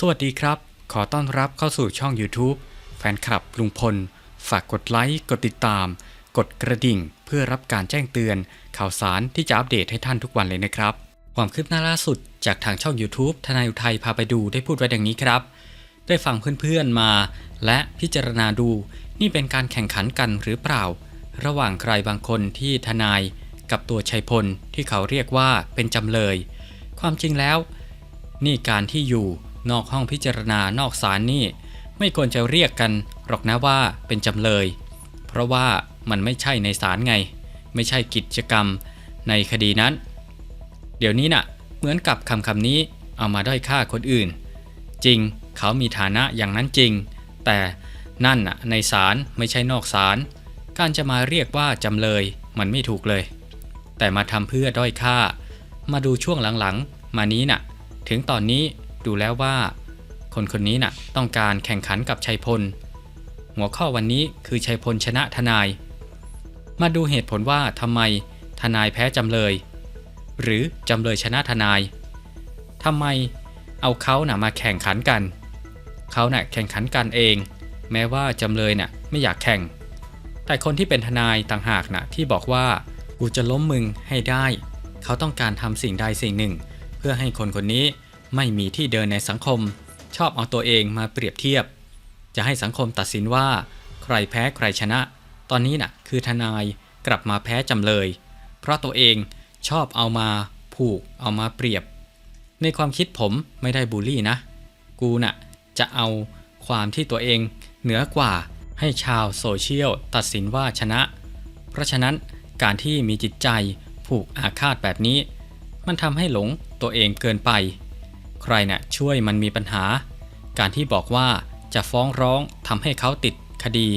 สวัสดีครับ ขอต้อนรับเข้าสู่ช่อง YouTube แฟนคลับลุงพล ฝากกดไลค์ กดติดตาม กดกระดิ่ง เพื่อรับการแจ้งเตือน ข่าวสารที่จะอัปเดตให้ท่านทุกวันเลยนะครับ ความคืบหน้าล่าสุดจากทางช่อง YouTube ทนายอุทัยพาไปดูได้พูดไว้ดังนี้ครับ ได้ฟังเพื่อนๆมา และพิจารณาดู นี่เป็นการแข่งขันกันหรือเปล่า ระหว่างใครบางคนที่ทนาย กับตัวชัยพลที่เขาเรียกว่าเป็นจำเลย ความจริงแล้ว นี่การที่อยู่ นอกห้องพิจารณานอกศาลนี่ไม่ควรจะเรียกกันหรอกนะว่าเป็นจำเลย เพราะว่ามันไม่ใช่ในศาลไง ไม่ใช่กิจกรรมในคดีนั้น เดี๋ยวนี้น่ะเหมือนกับคำคำนี้เอามาด้อยค่าคนอื่น จริงเขามีฐานะอย่างนั้นจริง แต่นั่นน่ะในศาลไม่ใช่นอกศาลการจะมาเรียกว่าจำเลยมันไม่ถูกเลย แต่มาทำเพื่อด้อยค่า มาดูช่วงหลังๆ มานี้น่ะ ถึงตอนนี้ ดูแล้วว่า คนคนนี้น่ะต้องการแข่งขันกับชัยพล หัวข้อวันนี้คือชัยพลชนะทนาย มาดูเหตุผลว่าทำไมทนายแพ้จำเลย หรือจำเลยชนะทนายทำไมเอาเขาน่ะมาแข่งขันกัน เขาน่ะแข่งขันกันเอง แม้ว่าจำเลยน่ะไม่อยากแข่ง แต่คนที่เป็นทนายต่างหากน่ะที่บอกว่ากูจะล้มมึงให้ได้ เขาต้องการทำสิ่งใดสิ่งหนึ่ง เพื่อให้คนคนนี้ ไม่มีที่เดินในสังคม ชอบเอาตัวเองมาเปรียบเทียบ จะให้สังคมตัดสินว่า ใครแพ้ใครชนะ ตอนนี้น่ะคือทนายกลับมาแพ้จำเลย เพราะตัวเองชอบเอามาผูกเอามาเปรียบ ในความคิดผมไม่ได้บูลลี่นะ กูน่ะจะเอาความที่ตัวเองเหนือกว่าให้ชาวโซเชียลตัดสินว่าชนะ เพราะฉะนั้นการที่มีจิตใจผูกอาฆาตแบบนี้ มันทำให้หลงตัวเองเกินไป ใครน่ะช่วยมันมีปัญหา การที่บอกว่าจะฟ้องร้องทำให้เขาติดคดี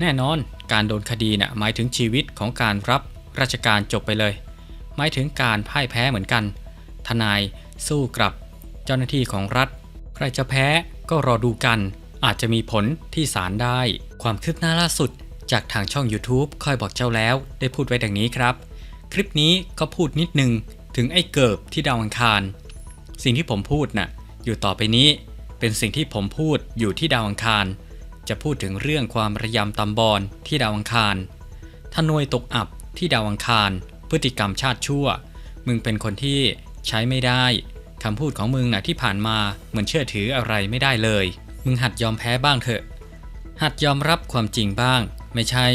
แน่นอนการโดนคดีน่ะหมายถึงชีวิตของการรับราชการจบไปเลย หมายถึงการพ่ายแพ้เหมือนกัน ทนายสู้กลับ เจ้าหน้าที่ของรัฐ ใครจะแพ้ก็รอดูกัน อาจจะมีผลที่ศาลได้ ความคืบหน้าล่าสุด จากทางช่อง YouTube ค่อยบอกเจ้าแล้ว ได้พูดไว้ดังนี้ครับ คลิปนี้ก็พูดนิดนึงถึงไอ้เกิบที่ดาวอังคาร สิ่งที่ผมพูดน่ะอยู่ต่อไปนี้ เป็นสิ่งที่ผมพูดอยู่ที่ดาวอังคาร จะพูดถึงเรื่องความระยำตำบอลที่ดาวอังคารทนวยตกอับที่ดาวอังคาร พฤติกรรมชาติชั่ว มึงเป็นคนที่ใช้ไม่ได้คำพูดของมึงน่ะที่ผ่านมาเหมือนเชื่อถืออะไรไม่ได้เลย มึงหัดยอมแพ้บ้างเถอะ หัดยอมรับความจริงบ้าง ไม่ใช่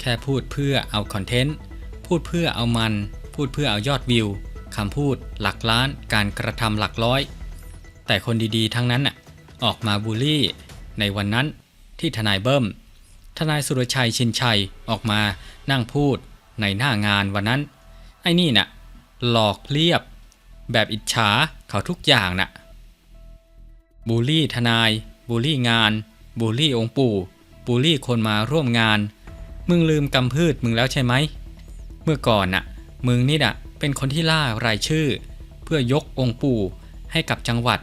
แค่พูดเพื่อเอาคอนเทนต์ พูดเพื่อเอามัน พูดเพื่อเอายอดวิว คำพูดหลักล้านการกระทำหลักร้อย แต่คนดีๆ ทั้งนั้นน่ะออกมาบูลลี่ ในวันนั้นที่ทนายเบิ้ม ทนายสุรชัยชินชัยออกมานั่งพูดในหน้างานวันนั้น ไอ้นี่น่ะหลอกเรียบ แบบอิจฉาเขาทุกอย่างน่ะบูลลี่ทนายบูลลี่งานบูลลี่องค์ปู่บูลลี่คนมาร่วมงาน มึงลืมกำพืชมึงแล้วใช่ไหม เมื่อก่อนน่ะ มึงนี่น่ะ เป็นคนที่ล่ารายชื่อ เพื่อยกองค์ปู่ให้กับจังหวัด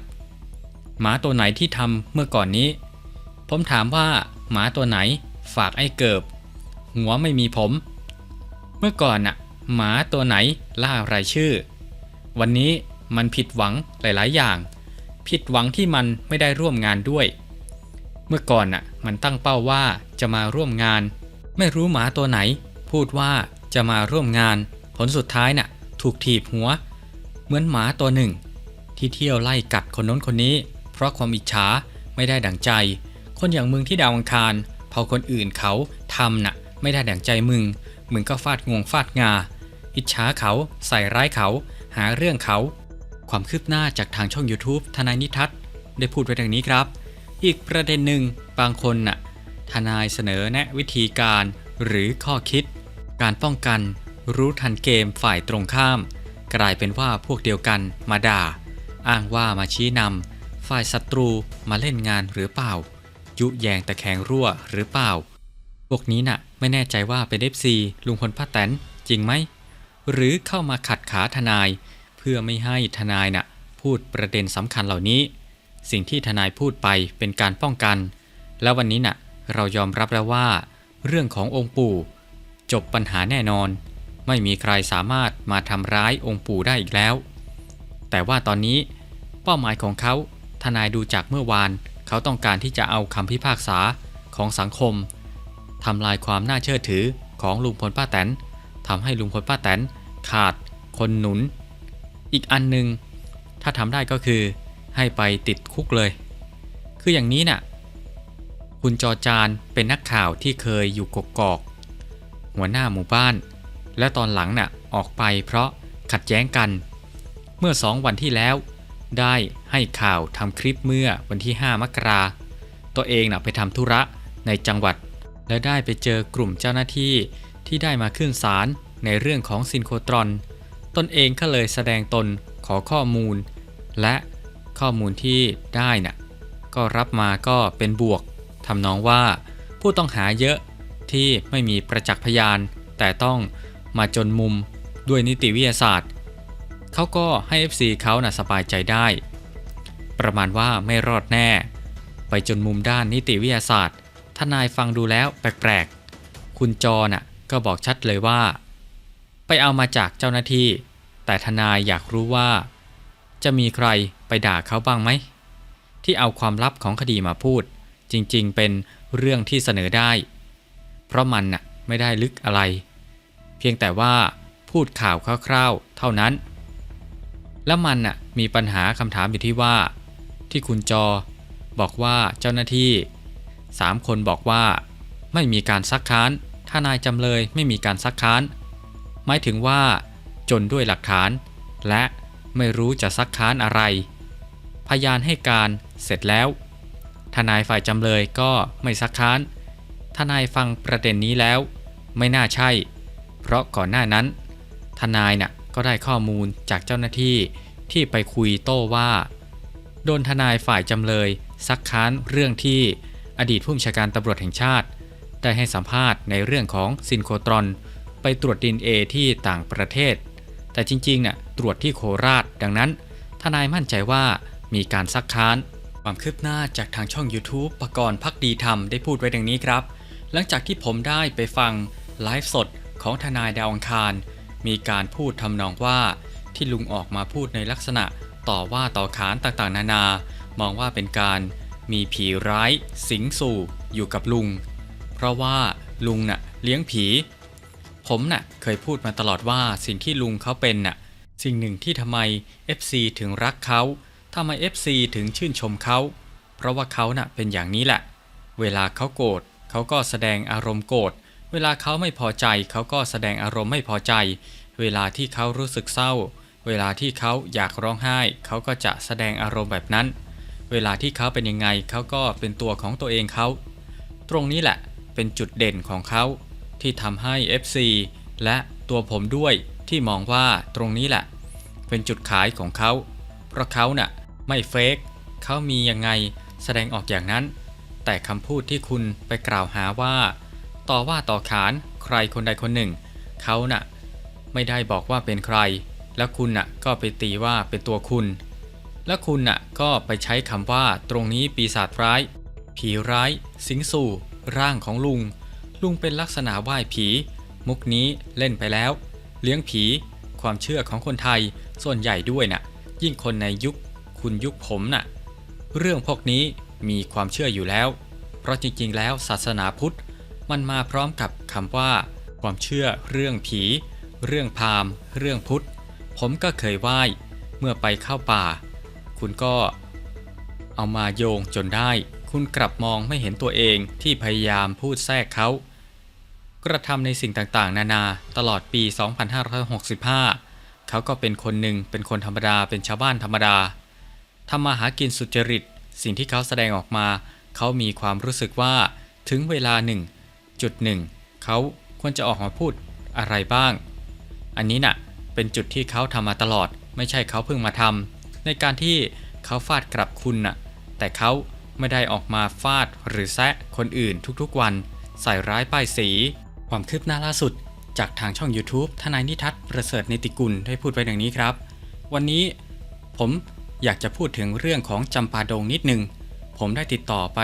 หมาตัวไหนที่ทำเมื่อก่อนนี้ ผมถามว่าหมาตัวไหนฝากไอ้เกิบ หัวไม่มีผม เมื่อก่อนน่ะ หมาตัวไหนล่ารายชื่อ วันนี้มันผิดหวังหลาย ๆ อย่าง ผิดหวังที่มันไม่ได้ร่วมงานด้วย เมื่อก่อนน่ะ มันตั้งเป้าว่าจะมาร่วมงาน ไม่รู้หมาตัวไหน พูดว่าจะมาร่วมงาน ผลสุดท้ายน่ะ ถูกถีบหัว เหมือนหมาตัวหนึ่ง ที่เที่ยวไล่กัดคนน้นคนนี้ เพราะความอิจฉาไม่ได้ดั่งใจ คนอย่างมึงที่ดาวอังคารพอคนอื่นเขาทำน่ะ ไม่ได้ดั่งใจมึง มึงก็ฟาดงวงฟาดงา อิจฉาเขาใส่ร้ายเขา หาเรื่องเขา ความคืบหน้าจากทางช่อง YouTube ทนายนิทัศน์ได้พูดไว้ดังนี้ครับ อีกประเด็นหนึ่งบางคนน่ะทนายเสนอแนะวิธีการหรือข้อคิด การป้องกัน รู้ทันเกมฝ่ายตรงข้าม กลายเป็นว่าพวกเดียวกันมาด่า อ้างว่ามาชี้นำฝ่ายศัตรูมาเล่นงานหรือเปล่า ยุแยงตะแคงรั่วหรือเปล่า พวกนี้น่ะไม่แน่ใจว่าเป็น FC ลุงพลป้าแตนจริงไหม หรือเข้ามาขัดขาทนาย เพื่อไม่ให้ทนายน่ะพูดประเด็นสำคัญเหล่านี้ สิ่งที่ทนายพูดไปเป็นการป้องกัน แล้ววันนี้น่ะเรายอมรับแล้วว่า เรื่องขององค์ปู่ จบปัญหาแน่นอน ไม่มีใครสามารถมาทำร้ายองค์ปู่ได้อีกแล้ว แต่ว่าตอนนี้เป้าหมายของเขาทนายดูจากเมื่อวาน เขาต้องการที่จะเอาคำพิพากษาของสังคมทำลายความน่าเชื่อถือของลุงพลป้าแตนทำให้ลุงพลป้าแตนขาดคนหนุน อีกอันหนึ่งถ้าทำได้ก็คือให้ไปติดคุกเลย คืออย่างนี้น่ะ คุณจอจานเป็นนักข่าวที่เคยอยู่กกอก หัวหน้าหมู่บ้าน และตอนหลังน่ะออกไปเพราะขัดแย้งกัน เมื่อสองวันที่แล้ว ได้ให้ข่าวทำคลิปเมื่อวันที่ 5 มกราตัวเองน่ะไปทำธุระในจังหวัด และได้ไปเจอกลุ่มเจ้าหน้าที่ที่ได้มาขึ้นศาลในเรื่องของซินโครตรอน ตนเองก็เลยแสดงตนขอข้อมูล และข้อมูลที่ได้น่ะก็รับมาก็เป็นบวกทำนองว่าผู้ต้องหาเยอะที่ไม่มีประจักษ์พยาน แต่ต้อง มาจนมุมด้วยนิติวิทยาศาสตร์ เขาก็ให้ FC เขาน่ะสบายใจได้ ประมาณว่าไม่รอดแน่ ไปจนมุมด้านนิติวิทยาศาสตร์ทนายฟังดูแล้วแปลกๆ คุณจอน่ะก็บอกชัดเลยว่า ไปเอามาจากเจ้าหน้าที่ แต่ทนายอยากรู้ว่า จะมีใครไปด่าเขาบ้างไหม ที่เอาความลับของคดีมาพูด จริงๆเป็นเรื่องที่เสนอได้ เพราะมันน่ะไม่ได้ลึกอะไร เพียงแต่ว่าพูดข่าวคร่าวๆ เท่านั้น แล้วมันน่ะมีปัญหาคำถามอยู่ที่ว่า ที่คุณจอบอกว่าเจ้าหน้าที่สามคนบอกว่า ไม่มีการซักค้าน ถ้านายจำเลยไม่มีการซักค้าน หมายถึงว่า จนด้วยหลักฐาน และไม่รู้จะซักค้านอะไร พยานให้การเสร็จแล้ว ทนายฝ่ายจำเลยก็ไม่ซักค้าน ทนายฟังประเด็นนี้แล้ว ไม่น่าใช่ เพราะก่อนหน้านั้น ทนายน่ะก็ได้ข้อมูลจากเจ้าหน้าที่ที่ไปคุยโต้ว่า โดนทนายฝ่ายจำเลย ซักค้านเรื่องที่อดีตผู้บัญชาการตำรวจแห่งชาติ ได้ให้สัมภาษณ์ในเรื่องของซินโคตรอน ไปตรวจดินเอที่ต่างประเทศ แต่จริงๆน่ะตรวจที่โคราช ดังนั้น ทนายมั่นใจว่ามีการซักค้านความคืบหน้าจากทางช่อง YouTube ประกรณ์พักดีธรรมได้พูดไว้ดังนี้ครับ หลังจากที่ผมได้ไปฟังไลฟ์สด ของทนายดาวอังคาร มีการพูดทำนองว่า ที่ลุงออกมาพูดในลักษณะต่อว่าต่อขานต่างๆ นานา มองว่าเป็นการมีผีร้ายสิงสู่อยู่กับลุง เพราะว่าลุงน่ะเลี้ยงผี ผมน่ะเคยพูดมาตลอดว่าสิ่งที่ลุงเขาเป็นน่ะสิ่งหนึ่งที่ทำไม FC ถึงรักเขาทำไม FC ถึงชื่นชมเขาเพราะว่าเขาน่ะเป็นอย่างนี้แหละ เวลาเขาโกรธเขาก็แสดงอารมณ์โกรธ เวลาเขาไม่พอใจเขาก็แสดงอารมณ์ไม่พอใจ เวลาที่เขารู้สึกเศร้า เวลาที่เขาอยากร้องไห้ เขาก็จะแสดงอารมณ์แบบนั้น เวลาที่เขาเป็นยังไงเขาก็เป็นตัวของตัวเองเขา ตรงนี้แหละเป็นจุดเด่นของเขา ที่ทำให้ FC และตัวผมด้วยที่มองว่าตรงนี้แหละ เป็นจุดขายของเขา เพราะเขาน่ะไม่เฟกเขามียังไงแสดงออกอย่างนั้น แต่คำพูดที่คุณไปกล่าวหาว่า ต่อว่าต่อขานใครคนใดคนหนึ่ง เขาน่ะไม่ได้บอกว่าเป็นใคร แล้วคุณน่ะก็ไปตีว่าเป็นตัวคุณ แล้วคุณน่ะก็ไปใช้คำว่าตรงนี้ปีศาจร้าย ผีร้าย สิงสู่ ร่างของลุง ลุงเป็นลักษณะไหว้ผี มุกนี้เล่นไปแล้ว เลี้ยงผี ความเชื่อของคนไทยส่วนใหญ่ด้วยน่ะ ยิ่งคนในยุคคุณยุคผมน่ะ เรื่องพวกนี้มีความเชื่ออยู่แล้ว เพราะจริงๆ แล้วศาสนาพุทธ มันมาพร้อมกับคำว่า ความเชื่อเรื่องผี เรื่องพราหมณ์ เรื่องพุทธ ผมก็เคยไหว้ เมื่อไปเข้าป่า คุณก็ เอามาโยงจนได้ คุณกลับมองไม่เห็นตัวเองที่พยายามพูดแทรกเขา กระทำในสิ่งต่างๆ นานาตลอดปี 2565 เขาก็เป็นคนหนึ่งเป็นคนธรรมดาเป็นชาวบ้านธรรมดาทำมาหากินสุจริต สิ่งที่เขาแสดงออกมา เขามีความรู้สึกว่าถึงเวลาหนึ่ง จุดหนึ่งเขาควรจะออกมาพูดอะไรบ้าง อันนี้น่ะเป็นจุดที่เขาทำมาตลอด ไม่ใช่เขาเพิ่งมาทำในการที่เขาฟาดกลับคุณน่ะแต่เขาไม่ได้ออกมาฟาดหรือแซะคนอื่นทุกๆวัน ใส่ร้ายป้ายสี ความคืบหน้าล่าสุด จากทางช่อง YouTube ทนายนิทัศน์ประเสริฐนิติกุลได้พูดไว้ดังนี้ครับ วันนี้ผมอยากจะพูดถึงเรื่องของจำปาดงนิดนึง ผมได้ติดต่อไป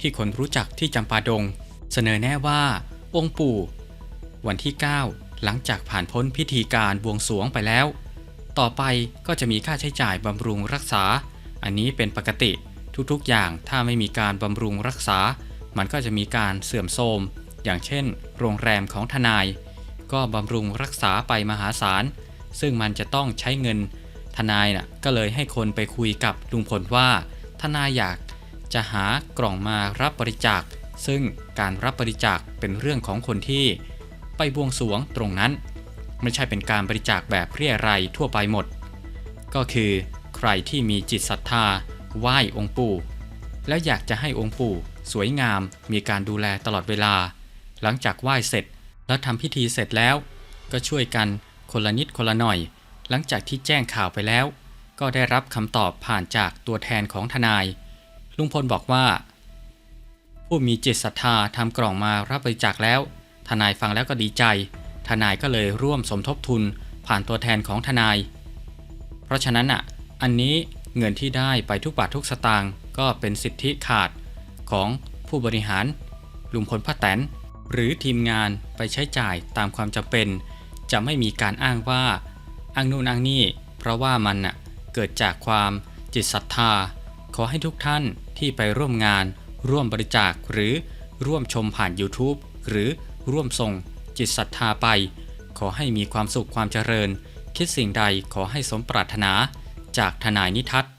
ที่คนรู้จักที่จำปาดง เสนอแน่ว่า องค์ปู่ วันที่ 9 หลังจากผ่านพ้นพิธีการบวงสรวงไปแล้ว ต่อไปก็จะมีค่าใช้จ่ายบำรุงรักษา อันนี้เป็นปกติทุกๆ อย่างถ้าไม่มีการบำรุงรักษา มันก็จะมีการเสื่อมโทรม อย่างเช่น โรงแรมของทนาย ก็บำรุงรักษาไปมหาศาล ซึ่งมันจะต้องใช้เงิน ทนายน่ะก็เลยให้คนไปคุยกับลุงพลว่า ทนายอยากจะหากล่องมารับบริจาค ซึ่งการรับบริจาคเป็นเรื่องของคนที่ไปบวงสรวงตรงนั้น ไม่ใช่เป็นการบริจาคแบบเรียรัยทั่วไปหมด ก็คือ ใครที่มีจิตศรัทธาไหว้องค์ปู่ แล้วอยากจะให้องค์ปู่ สวยงามมีการดูแลตลอดเวลา หลังจากไหว้เสร็จแล้วทำพิธีเสร็จแล้ว ก็ช่วยกันคนละนิดคนละหน่อย หลังจากที่แจ้งข่าวไปแล้ว ก็ได้รับคำตอบผ่านจากตัวแทนของทนาย ลุงพลบอกว่า ผู้มีจิตศรัทธาทำกล่องมารับบริจาคแล้ว ทนายฟังแล้วก็ดีใจ ทนายก็เลยร่วมสมทบทุนผ่านตัวแทนของทนาย เพราะฉะนั้นอะ อันนี้เงินที่ได้ไปทุกบาททุกสตางค์ก็เป็นสิทธิขาดของผู้บริหาร ลุงพลป้าแตน หรือทีมงานไปใช้จ่ายตามความจำเป็น จะไม่มีการอ้างว่าอ้างนู่นอ้างนี่ เพราะว่ามันน่ะเกิดจากความจิตศรัทธา ขอให้ทุกท่านที่ไปร่วมงาน ร่วมบริจาคหรือร่วมชมผ่าน YouTube หรือร่วมส่งจิตศรัทธาไป ขอให้มีความสุขความเจริญ คิดสิ่งใดขอให้สมปรารถนา จากทนายนิทัศน์